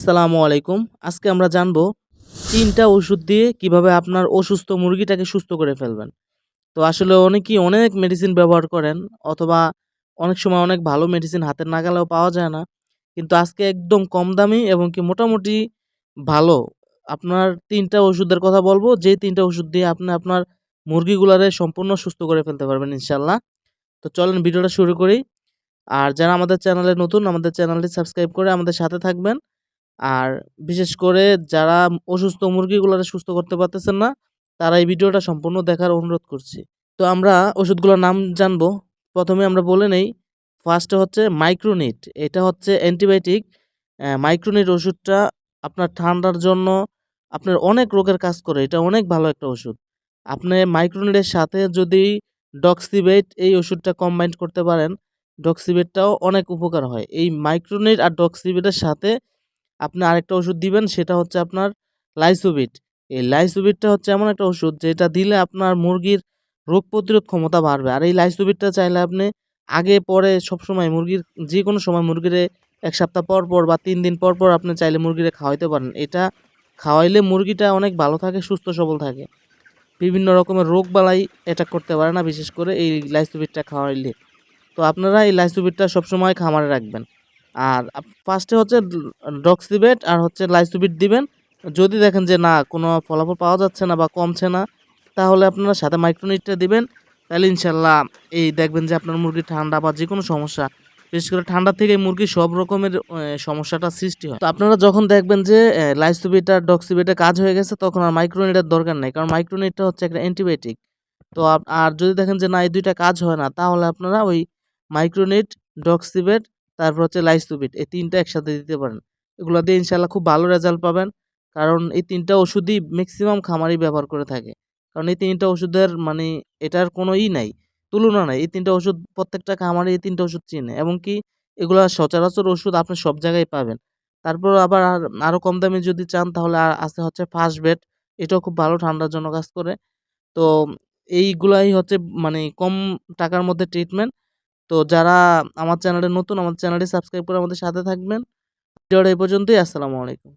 আসসালামু আলাইকুম। আজকে আমরা জানব তিনটা ওষুধ দিয়ে কীভাবে আপনার অসুস্থ মুরগিটাকে সুস্থ করে ফেলবেন। তো আসলে অনেকেই অনেক মেডিসিন ব্যবহার করেন অথবা অনেক সময় অনেক ভালো মেডিসিন হাতের নাগালেও পাওয়া যায় না। কিন্তু আজকে একদম কম দামি এবং কি মোটামুটি ভালো। আপনার তিনটা ওষুধের কথা বলব যে তিনটা ওষুধ দিয়ে আপনি আপনার মুরগিগুলারে সম্পূর্ণ সুস্থ করে ফেলতে পারবেন ইনশাল্লাহ তো চলেন ভিডিওটা শুরু করি। আর যারা আমাদের চ্যানেলে নতুন, আমাদের চ্যানেলটি সাবস্ক্রাইব করে আমাদের সাথে থাকবেন। আর বিশেষ করে যারা অসুস্থ মুরগিগুলোকে সুস্থ করতে পারতেছেন না, তারা এই ভিডিওটা সম্পূর্ণ দেখার অনুরোধ করছি। তো আমরা ওষুধগুলোর নাম জানব। প্রথমে আমরা বলে নেই ফার্স্টে হচ্ছে মাইক্রোনিট এটা হচ্ছে অ্যান্টিবায়োটিক মাইক্রোনিট ওষুধটা আপনার ঠান্ডার জন্য আপনার অনেক রোগের কাজ করে, এটা অনেক ভালো একটা ওষুধ। আপনি মাইক্রোনিটের সাথে যদি ডক্সিবেট এই ওষুধটা কম্বাইন করতে পারেন ডক্সিবেটটাও অনেক উপকার হয়। এই মাইক্রোনিট আর ডক্সিবেটের সাথে আপনি আরেকটা ওষুধ দিবেন, সেটা হচ্ছে আপনার লাইসোবিট। এই লাইসোবিটটা হচ্ছে এমন একটা ওষুধ, যেটা দিলে আপনার মুরগির রোগ প্রতিরোধ ক্ষমতা বাড়বে। আর এই লাইসোবিটটা চাইলে আপনি আগে, পরে সবসময় মুরগির যে কোনো সময় মুরগিরে এক সপ্তাহ পর পর বা তিন দিন পর পর আপনি চাইলে মুরগিরে খাওয়াইতে পারেন। এটা খাওয়াইলে মুরগিটা অনেক ভালো থাকে, সুস্থ, সবল থাকে। বিভিন্ন রকমের রোগ বালাই অ্যাটাক করতে পারে না, বিশেষ করে এই লাইসোবিটটা খাওয়াইলে। তো আপনারা এই লাইসোবিটটা সবসময় খামারে রাখবেন। আর ফার্স্টে হচ্ছে ডক্সিবেট আর হচ্ছে লাইসোবিট দিবেন। যদি দেখেন যে না, কোনো ফলাফল পাওয়া যাচ্ছে না বা কমছে না, তাহলে আপনারা সাথে মাইক্রোনিটটা দিবেন। তাহলে ইনশাল্লাহ এই দেখবেন যে আপনার মুরগির ঠান্ডা বা যে কোনো সমস্যা, বিশেষ করে ঠান্ডা থেকে মুরগির সব রকমের সমস্যাটা সৃষ্টি হয়। তো আপনারা যখন দেখবেন যে লাইসোবিট আর ডক্সিবেটের কাজ হয়ে গেছে, তখন আর মাইক্রোনিটের দরকার নেই, কারণ মাইক্রোনিটটা হচ্ছে একটা অ্যান্টিবায়োটিক তো আর যদি দেখেন যে না, এই দুইটা কাজ হয় না, তাহলে আপনারা ওই মাইক্রোনিট ডক্সিবেট তারপর হচ্ছে লাইসোবিট, এই তিনটা একসাথে দিতে পারেন। এগুলো দিয়ে ইনশাল্লাহ খুব ভালো রেজাল্ট পাবেন। কারণ এই তিনটা ওষুধই ম্যাক্সিমাম খামারই ব্যবহার করে থাকে। কারণ এই তিনটা ওষুধের মানে এটার কোনো ই নাই, তুলনা নাই। এই তিনটা ওষুধ, প্রত্যেকটা খামারে এই তিনটা ওষুধ চিনে। এবং কি এগুলো সচরাচর ওষুধ আপনি সব জায়গায় পাবেন। তারপর আবার আর আরও কম দামে যদি চান, তাহলে আছে হচ্ছে ফার্স্ট বেড এটাও খুব ভালো ঠান্ডার জন্য কাজ করে। তো এইগুলাই হচ্ছে মানে কম টাকার মধ্যে ট্রিটমেন্ট তো যারা আমার চ্যানেলে নতুন আমার চ্যানেলটি সাবস্ক্রাইব করে আমাদের সাথে থাকবেন। ভিডিওটা এই পর্যন্তই, আসসালামু আলাইকুম।